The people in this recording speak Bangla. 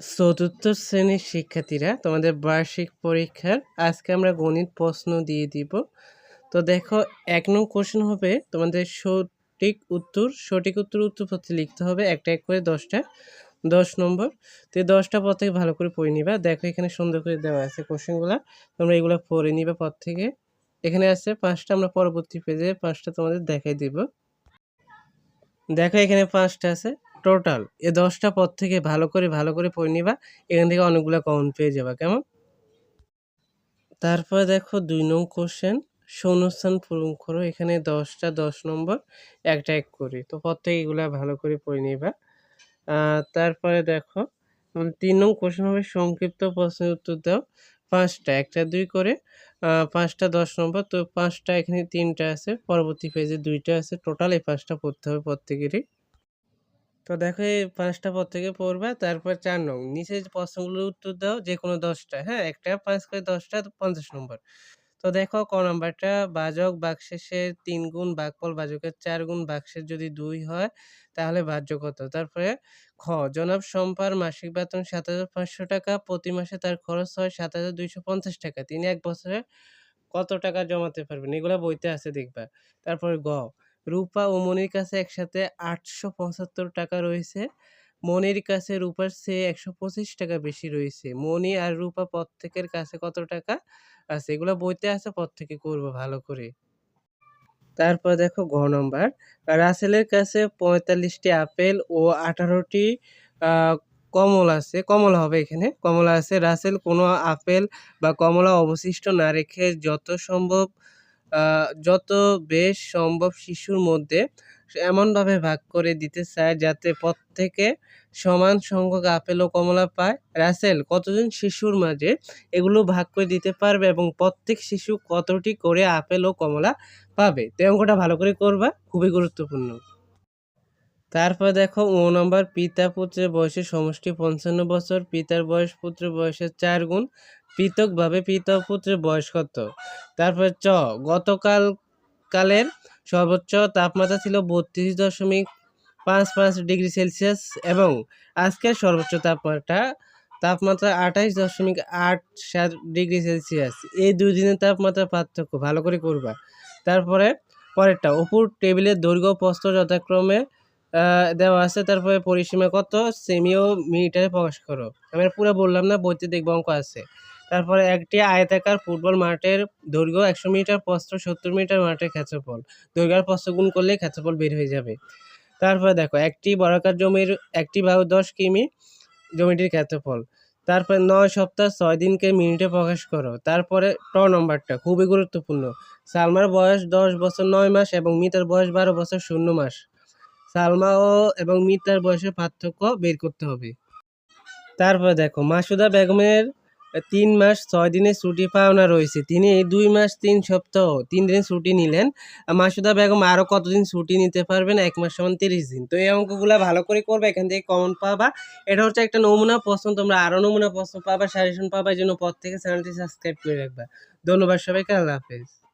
চতুর্থ শ্রেণির শিক্ষার্থীরা তোমাদের বার্ষিক পরীক্ষার আজকে আমরা গণিত প্রশ্ন দিয়ে দিব। তো দেখো, এক নং কোশ্চেন হবে তোমাদের সঠিক উত্তর সঠিক উত্তর উত্তরপত্রে লিখতে হবে একটা এক করে দশটা, দশ নম্বর। তো এই দশটা পর থেকে ভালো করে পড়ে নিবা। দেখো এখানে সুন্দর করে দেওয়া আছে কোশ্চেনগুলো তোমরা এগুলো পড়ে নিবা পর থেকে। এখানে আছে পাঁচটা, আমরা পরবর্তী পেজে পাঁচটা তোমাদের দেখাই দিব। দেখো এখানে পাঁচটা আছে। টোটাল এ দশটা পদ থেকে ভালো করে ভালো করে পড়ে নিবা। এখান থেকে অনেকগুলো কমন পেয়ে যাবা, কেমন? তারপরে দেখো দুই নং কোশ্চেন শূন্যস্থান পূরণ করো। এখানে দশটা দশ নম্বর, একটা এক করে। তো প্রত্যেক এগুলা ভালো করে পড়ে নিবা। তারপরে দেখো তিন নং কোশ্চেন হবে সংক্ষিপ্ত প্রশ্নের উত্তর দাও। পাঁচটা, একটা, দুই করে। পাঁচটা দশ নম্বর, তো পাঁচটা এখানে তিনটা আছে। পরবর্তী পেজে দুইটা আছে। টোটাল এই পাঁচটা পড়তে হবে প্রত্যেকেরই। তো দেখো এই পাঁচটা পর থেকে পড়বা, তারপর চার নং। নিচে প্রশ্নগুলোর উত্তর দাও, যে কোনো দশটা হ্যাঁ? একটা পাঁচ করে দশটা পঞ্চাশ নম্বর। তো দেখো ক নাম্বারটা? বাজক বাকশেষের তিন গুণ বাকফল বাজকের চার গুণ, বাক্সের যদি দুই হয়, তাহলে বাহ্য কত? তারপরে খ, জনাব সম্পার মাসিক বেতন সাত হাজার পাঁচশো টাকা, প্রতি মাসে তার খরচ হয় সাত হাজার দুইশো পঞ্চাশ টাকা। তিনি এক বছরে কত টাকা জমাতে পারবেন? এগুলো বইতে আছে, দেখবা। তারপরে গ রূপা ও মনির কাছে একসাথে আটশো পঁচাত্তর টাকা রয়েছে। মনির কাছে রূপার চেয়ে একশো পঁচিশ টাকা বেশি রয়েছে। মনি আর রূপা প্রত্যেকের কাছে কত টাকা? আছে এগুলো বইতে আছে, প্রত্যেকে করব ভালো করে। তারপর দেখো ঘ নম্বর। রাসেলের কাছে পঁয়তাল্লিশটি আপেল ও আঠারোটি কমলা আছে। কমলা হবে এখানে। কমলা আছে। রাসেল কোনো আপেল বা কমলা অবশিষ্ট না রেখে যত সম্ভব যত বেশ সম্ভব শিশুর মধ্যে এমনভাবে ভাগ করে দিতে চায় যাতে প্রত্যেকে সমান সংখ্যক আপেল ও কমলা পায়। রাসেল, কতজন শিশুর মাঝে এগুলো ভাগ করে দিতে পারবে এবং প্রত্যেক শিশু কতটি করে আপেল ও কমলা পাবে? তো অঙ্কটা ভালো করে করবা, খুবই গুরুত্বপূর্ণ। তারপর দেখো, ও নম্বর পিতা পুত্রের বয়সের সমষ্টি পঞ্চান্ন বছর, পিতার বয়স পুত্রের বয়সের চার গুণ পৃথকভাবে পিতা পুত্রের বয়স কত? তারপর চ, গতকাল কালের সর্বোচ্চ তাপমাত্রা ছিল বত্রিশ দশমিক পাঁচ পাঁচ ডিগ্রি সেলসিয়াস এবং আজকের সর্বোচ্চ তাপমাত্রা তাপমাত্রা আঠাইশ দশমিক আট সাত ডিগ্রি সেলসিয়াস। এই দুই দিনের তাপমাত্রা পার্থক্য ভালো করে করবা। তারপরে পরেরটা, উপর টেবিলের দৈর্ঘ্য প্রস্থ যথাক্রমে দেওয়া আছে। তারপরে পরিসীমা কত? সেমিও মিটারে প্রকাশ করো। আমি পুরো বললাম না, বইতে দেখব অঙ্ক আছে। তারপরে একটি আয়তাকার ফুটবল মাঠের দৈর্ঘ্য একশো মিটার, প্রস্থ সত্তর মিটার মাঠের ক্ষেত্রফল। দৈর্ঘ্য প্রস্থ গুণ করলে ক্ষেত্রফল বের হয়ে যাবে। তারপরে দেখো, একটি বর্গাকার জমির একটি বাহু দশ কিমি জমিটির ক্ষেত্রফল। তারপরে নয় সপ্তাহ ছয় দিনকে মিনিটে প্রকাশ করো। তারপরে ট নম্বরটা, খুবই গুরুত্বপূর্ণ। সালমার বয়স দশ বছর নয় মাস এবং মিতার বয়স বারো বছর শূন্য মাস। সালমা ও এবং মিতার বয়সের পার্থক্য বের করতে হবে। তারপর দেখো, মাসুদা বেগমের তিন মাস ছয় দিনের ছুটি পাওনা রয়েছে। তিনি দুই মাস, তিন সপ্তাহ, তিন দিন ছুটি নিলেন। মাসুদা বেগম আরও কতদিন ছুটি নিতে পারবেন? এক মাস সমান তিরিশ দিন। তো এই অঙ্কগুলো ভালো করে করবে, এখান থেকে কমন পাবা। এটা হচ্ছে একটা নমুনা প্রশ্ন, তোমরা আরও নমুনা প্রশ্ন পাবা সাজেশন পাবা, এই জন্য পর থেকে চ্যানেলটি সাবস্ক্রাইব করে রাখবা। ধন্যবাদ সবাইকে, আল্লাহ হাফেজ।